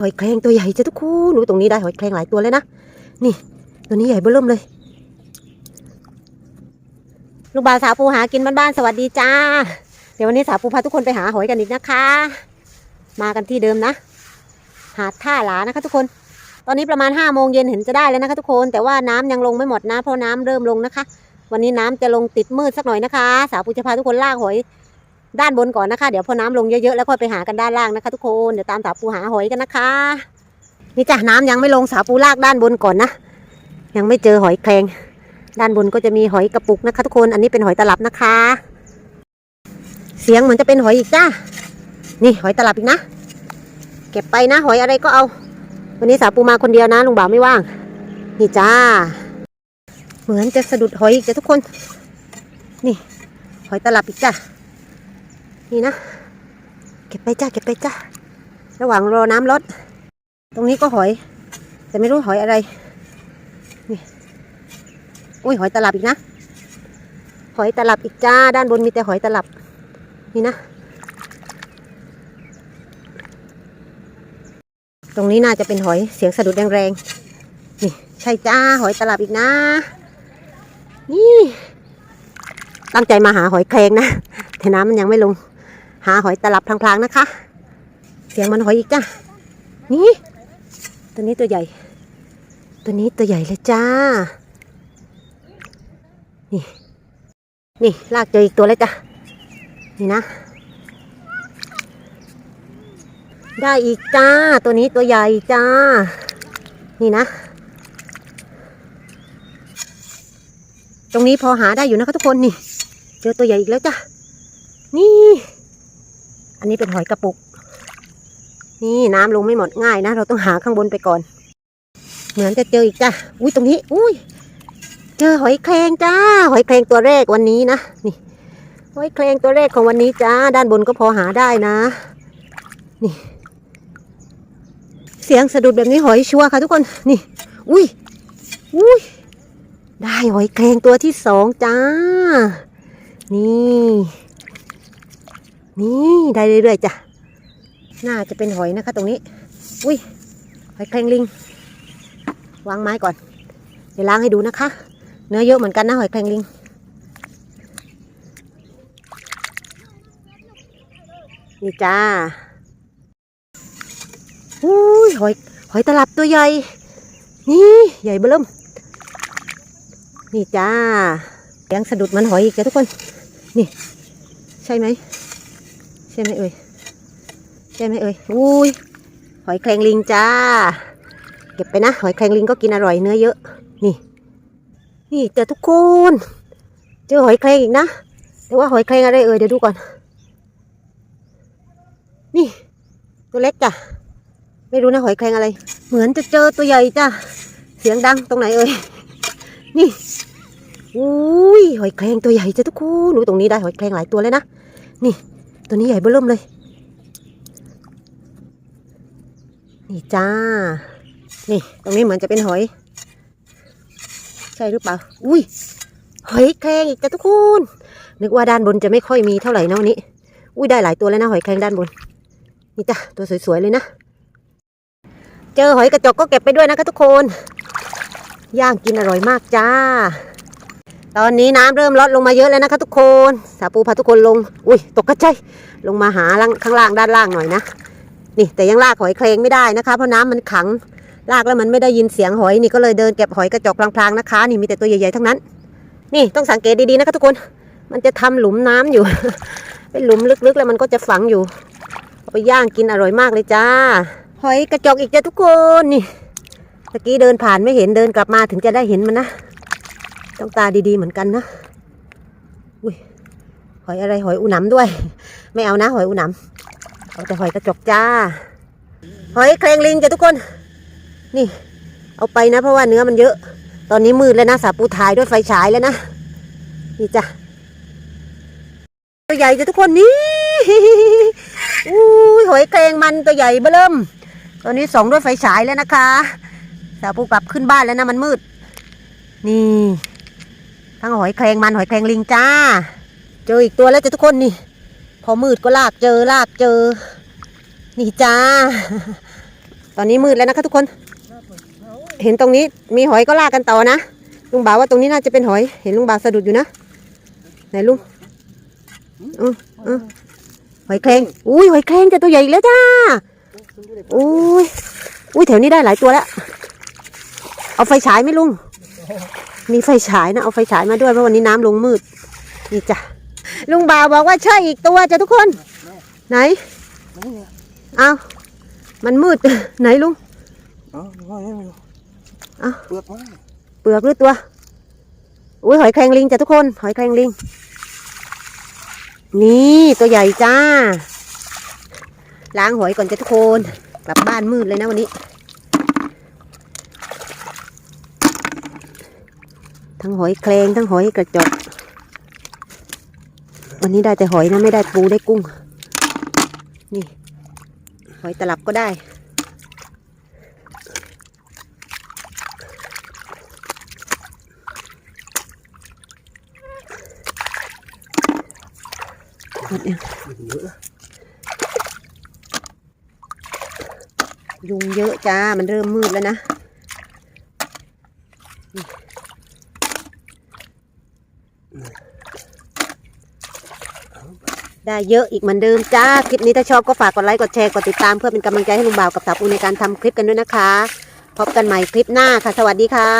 หอยแครงตัวใหญ่จ้ะทุกคนหนูตรงนี้ได้หอยแครงหลายตัวเลยนะ นี่ ตัวนี้ใหญ่เบื้อเริ่มเลย ลูกบ่าวสาวปูหากินบ้านๆสวัสดีจ้า เดี๋ยววันนี้สาวปูพาทุกคนไปหาหอยกันอีกนะคะ มากันที่เดิมนะ หาดท่าหลานะคะ ทุกคน ตอนนี้ประมาณ5้าโมงเย็นเห็นจะได้แล้วนะคะ ทุกคน แต่ว่าน้ำยังลงไม่หมดนะเพราะน้ำเริ่มลงนะคะ วันนี้น้ำจะลงติดมืดสักหน่อยนะคะ สาวปูจะพาทุกคนลากหอย ด้านบนก่อนนะคะ เดี๋ยวพอน้ำลงเยอะๆแล้วค่อยไปหากันด้านล่างนะคะทุกคนเดี๋ยวตามสาวปูหาหอยกันนะคะ นี่จ้ะน้ำยังไม่ลงสาวปูลากด้านบนก่อนนะ ยังไม่เจอหอยแครงด้านบนก็จะมีหอยกระปุกนะคะ ทุกคนอันนี้เป็นหอยตลับนะคะ เสียงเหมือนจะเป็นหอยอีกจ้านี่หอยตลับอีกนะ เก็บไปนะหอยอะไรก็เอา วันนี้สาวปูมาคนเดียวนะลุงบ่าวไม่ว่าง นี่จ้า เหมือนจะสะดุดหอยอีกจ้ะทุกคน นี่ หอยตลับอีกจ้า นี่นะ เก็บไปจ้าเก็บไปจ้าระหว่างรอน้ำลดตรงนี้ก็หอย แต่ไม่รู้หอยอะไร นี่อุ้ยหอยตลับอีกนะ หอยตลับอีกจ้า ด้านบนมีแต่หอยตลับ นี่นะ ตรงนี้น่าจะเป็นหอยเสียงสะดุดแรงๆ นี่ใช่จ้าหอยตลับอีกนะ นี่ ตั้งใจมาหาหอยแครงนะ แต่น้ำมันยังไม่ลง หาหอยตลับพลางๆนะคะ เสียงมันหอยอีกจ้านี่ตัวนี้ตัวใหญ่ ตัวนี้ตัวใหญ่เลยจ้า นี่ นี่ลากเจออีกตัวเลยจ้ะ นี่นะ ได้อีกจ้า ตัวนี้ตัวใหญ่จ้า นี่นะ ตรงนี้พอหาได้อยู่นะคะทุกคนนี่ เจอตัวใหญ่อีกแล้วจ้ะ นี่ อันนี้เป็นหอยกระปุก นี่น้ำลงไม่หมดง่ายนะ เราต้องหาข้างบนไปก่อน เหมือนจะเจออีกจ้ะ อุ้ยตรงนี้ อุ้ย เจอหอยแครงจ้า หอยแครงตัวแรกวันนี้นะ นี่ หอยแครงตัวแรกของวันนี้จ้า ด้านบนก็พอหาได้นะ นี่ เสียงสะดุดแบบนี้หอยชัวร์ค่ะทุกคน นี่ อุ้ย อุ้ย ได้หอยแครงตัวที่สองจ้า นี่ นี่ได้เรื่อยๆจ้ะน่าจะเป็นหอยนะคะ ตรงนี้ อุ้ยหอยแครงลิง วางไม้ก่อน เดี๋ยวล้างให้ดูนะคะ เนื้อเยอะเหมือนกันนะหอยแครงลิง นี่จ้าอุ้ยหอยหอยตลับตัวใหญ่ นี่ใหญ่เบิ่มนี่จ้าเสียงสะดุดมันหอยอีกจ้ะทุกคน นี่ ใช่ไหม ช่ไหมเอ่ยใช่ไหมเอ่ยอุ้ยหอยแครงลิงจ้า เก็บไปนะ หอยแครงลิงก็กินอร่อยเนื้อเยอะ นี่ นี่เจอทุกคนเจอหอยแครงอีกนะแต่ว่าหอยแครงอะไรเอ่ยเดี๋ยวดูก่อน นี่ ตัวเล็กจ้ะไม่รู้นะหอยแครงอะไร เหมือนจะเจอตัวใหญ่จ้ะเสียงดังตรงไหนเอ่ยนี่อุ้ยหอยแครงตัวใหญ่จ้ะทุกคนหนูตรงนี้ได้หอยแครงหลายตัวเลยนะนี่ ตัวนี้ใหญ่เบ้อเริ่มเลย นี่จ้า นี่ตรงนี้เหมือนจะเป็นหอย ใช่หรือเปล่า อุ้ย หอยแครงอีกจ้ะทุกคน นึกว่าด้านบนจะไม่ค่อยมีเท่าไหร่นะวันนี้ อุ้ยได้หลายตัวแล้วนะหอยแครงด้านบน นี่จ้ะตัวสวยๆเลยนะ เจอหอยกระจกก็เก็บไปด้วยนะคะทุกคน ย่างกินอร่อยมากจ้า ตอนนี้น้ำเริ่มลดลงมาเยอะแล้วนะคะทุกคนสาปูพาทุกคนลง อุ้ยตกกระจายลงมาหาล่างข้างล่างด้านล่างหน่อยนะนี่แต่ยังลากหอยแครงไม่ได้นะคะเพราะน้ำมันขังลากแล้วมันไม่ได้ยินเสียงหอยนี่ก็เลยเดินเก็บหอยกระจกพลางๆนะคะ นี่มีแต่ตัวใหญ่ๆทั้งนั้น นี่ต้องสังเกตดีๆนะคะทุกคน มันจะทำหลุมน้ำอยู่ เป็นหลุมลึกๆแล้วมันก็จะฝังอยู่เอาไปย่างกินอร่อยมากเลยจ้า หอยกระจกอีกจ้ะทุกคนนี่ตะกี้เดินผ่านไม่เห็นเดินกลับมาถึงจะได้เห็นมันนะ ต้องตาดีๆเหมือนกันนะอุ้ยหอยอะไรหอยอุหนำด้วย ไม่เอานะ หอยอุหนำเอาแต่หอยกระจกจ้า หอยแครงลิงจ้ะทุกคน นี่ เอาไปนะ เพราะว่าเนื้อมันเยอะ ตอนนี้มืดแล้วนะสาปูถ่ายด้วยไฟฉายแล้วนะนี่จ้ะตัวใหญ่จ้ะทุกคนนี่อุ้ยหอยแครงมันตัวใหญ่เบ้อเริ่มตอนนี้ส่องด้วยไฟฉายแล้วนะคะสาวปูกลับขึ้นบ้านแล้วนะมันมืด นี่ ทั้งหอยแครงมันหอยแครงลิงจ้า เจออีกตัวแล้วจ้ะทุกคนนี่ พอมืดก็ลากเจอลากเจอ นี่จ้าไปอนนี้มืดแล้วนะคะทุกคน เห็นตรงนี้มีหอยก็ลากกันต่อนะ ลุงบ่าวว่าตรงนี้น่าจะเป็นหอย เห็นลุงบ่าวสะดุดอยู่นะ ไหนลุงออเอหอยแครงอุ้ยหอยแครงจะตัวใหญ่แล้วจ้าอุ้ยอุ้ยแถวนี้ได้หลายตัวแล้ว เอาไฟฉายไหมลุง มีไฟฉายนะเอาไฟฉายมาด้วยเพราะวันนี้น้ำลงมืดนี่จ้ะลุงบ่าวบอกว่าใช่อีกตัวจ้ะทุกคน ไหนเอามันมืดไหนลุงเอ้าว่าไงไม่รู้เอ้าเปลือกมาเปลือกหรือตัวอุ้ยหอยแครงลิงจ้ะทุกคน หอยแครงลิง นี่ตัวใหญ่จ้าล้างหอยก่อนจ้ะทุกคน กลับบ้านมืดเลยนะวันนี้ ทั้งหอยแครงทั้งหอยกระจกวันนี้ได้แต่หอยนะไม่ได้ปูได้กุ้ง นี่ หอยตลับก็ได้ หมดยังยุงเยอะจ้า มันเริ่มมืดแล้วนะ ได้เยอะอีกเหมือนเดิมจ้า คลิปนี้ถ้าชอบก็ฝากกดไลค์กดแชร์กดติดตามเพื่อเป็นกำลังใจให้ลุงบ่าวกับสาวปูในการทำคลิปกันด้วยนะคะ พบกันใหม่คลิปหน้าค่ะ สวัสดีค่ะ